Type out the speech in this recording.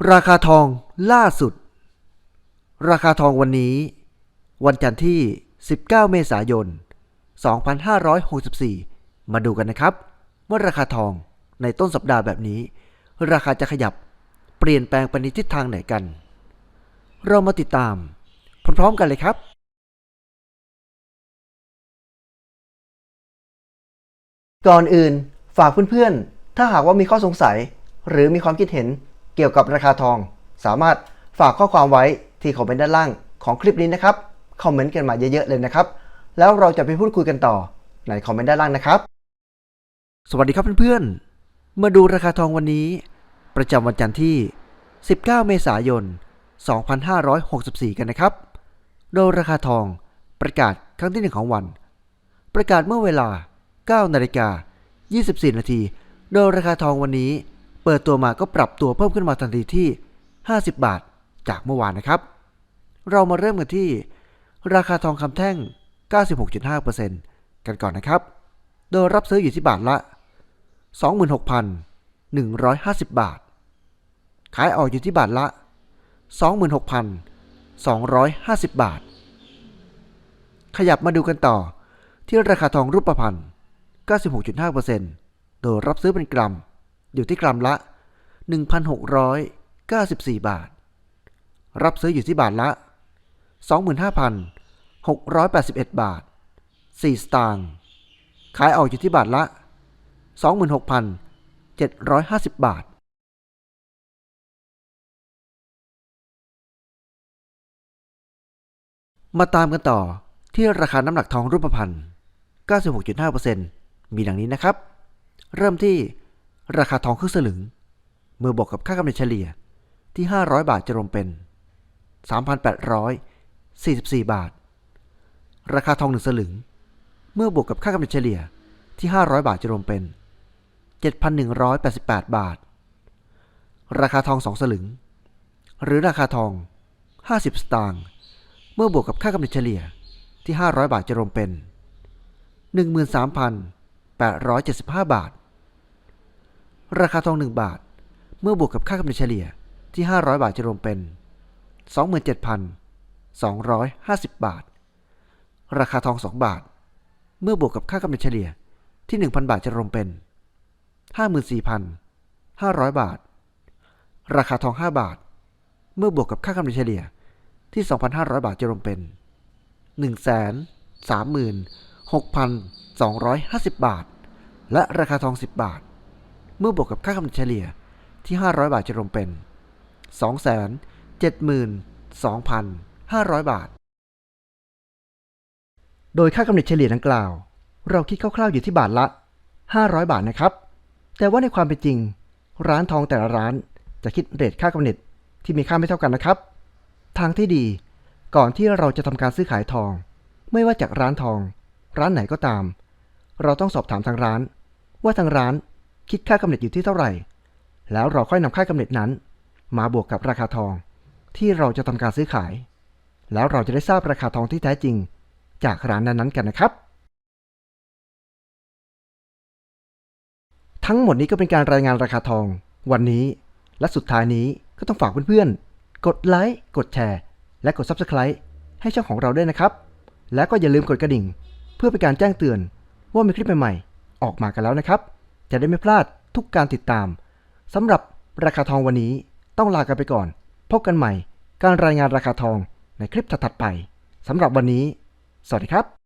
ราคาทองล่าสุด ราคาทองวันนี้ วันจันทร์ที่ 19 เมษายน 2564 มาดูกันนะครับ ว่าราคาทองในต้นสัปดาห์แบบนี้ ราคาจะขยับเปลี่ยนแปลงไปในทิศทางไหนกัน เรามาติดตาม พร้อมๆกันเลยครับ ก่อนอื่นฝากเพื่อนๆ ถ้าหากว่ามีข้อสงสัย หรือมีความคิดเห็น เกี่ยวกับราคาทอง สามารถฝากข้อความไว้ที่คอมเมนต์ด้านล่างของคลิปนี้นะครับคอมเมนต์กันมาเยอะๆเลยนะครับ แล้วเราจะไปพูดคุยกันต่อในคอมเมนต์ด้านล่างนะครับ สวัสดีครับเพื่อนๆมาดูราคาทองวันนี้ ประจำวันจันทร์ที่ 19 เมษายน 2564 กันนะครับ โดยราคาทองประกาศครั้งที่หนึ่งของวัน ประกาศเมื่อเวลา 9 นาฬิกา 24 นาที โดยราคาทองวันนี้ เปิดตัวมาก็ปรับตัวเพิ่มขึ้นมาทันทีที่ 50 บาทจากเมื่อวานนะครับ เรามาเริ่มกันที่ ราคาทองคำแท่ง 96.5%กันก่อนนะครับ โดยรับซื้ออยู่ที่บาทละ 26,150 บาท ขายออกอยู่ที่บาทละ 26,250 บาท ขยับมาดูกันต่อที่ราคาทองรูปพรรณ96.5%โดยรับซื้อเป็นกรัม อยู่ที่กรัมละ 1,694 บาท รับซื้ออยู่ที่บาทละ 25,681 บาท 4 สตางค์ ขายออกอยู่ที่บาทละ 26,750 บาทมาตามกันต่อที่ราคาน้ำหนักทองรูปพรรณ 96.5%มีดังนี้นะครับ เริ่มที่ ราคาทองครึ่งสลึง เมื่อบวกกับค่ากำเนิดเฉลี่ยที่ 500 บาทจะรวมเป็น 3,844 บาท ราคาทองหนึ่งสลึง เมื่อบวกกับค่ากำเนิดเฉลี่ยที่ 500 บาทจะรวมเป็น 7,188 บาท ราคาทองสองสลึง หรือราคาทอง 50 สตางค์ เมื่อบวกกับค่ากำเนิดเฉลี่ยที่ 500 บาทจะรวมเป็น 13,875 บาท ราคาทอง 1 บาท เมื่อบวกกับค่ากำเนิดเฉลี่ยที่ 500 บาทจะรวมเป็น 27,250 บาท ราคาทอง 2 บาท เมื่อบวกกับค่ากำเนิดเฉลี่ยที่ 1,000 บาทจะรวมเป็น 54,500 บาท ราคาทอง 5 บาท เมื่อบวกกับค่ากำเนิดเฉลี่ยที่ 2,500 บาทจะรวมเป็น 136,250 บาท และราคาทอง 10 บาท เมื่อบวกกับค่ากำเนิดเฉลี่ยที่ 500 บาทจะรวมเป็น 272,500 บาท โดยค่ากำเนิดเฉลี่ยดังกล่าว เราคิดคร่าวๆอยู่ที่บาทละ 500 บาทนะครับ แต่ว่าในความเป็นจริง ร้านทองแต่ละร้านจะคิดเรทค่ากำเนิดที่มีค่าไม่เท่ากันนะครับ ทางที่ดีก่อนที่เราจะทำการซื้อขายทอง ไม่ว่าจากร้านทอง ร้านไหนก็ตาม เราต้องสอบถามทางร้าน ว่าทางร้าน คิดค่ากำเนิดอยู่ที่เท่าไหร่ แล้วเราค่อยนำค่ากำเนิดนั้น มาบวกกับราคาทอง ที่เราจะทำการซื้อขาย แล้วเราจะได้ทราบราคาทองที่แท้จริง จากร้านนั้นๆกันนะครับ ทั้งหมดนี้ก็เป็นการรายงานราคาทอง วันนี้ และสุดท้ายนี้ก็ต้องฝากเพื่อนๆ กดไลค์ กดแชร์ และกด Subscribe ให้ช่องของเราด้วยนะครับ และก็อย่าลืมกดกระดิ่ง เพื่อเป็นการแจ้งเตือนว่ามีคลิปใหม่ๆ ออกมากันแล้วนะครับ จะได้ไม่พลาดทุกการติดตามสำหรับราคาทองวันนี้ต้องลากันไปก่อน พบกันใหม่การรายงานราคาทองในคลิปถัดๆไปสำหรับวันนี้ สวัสดีครับ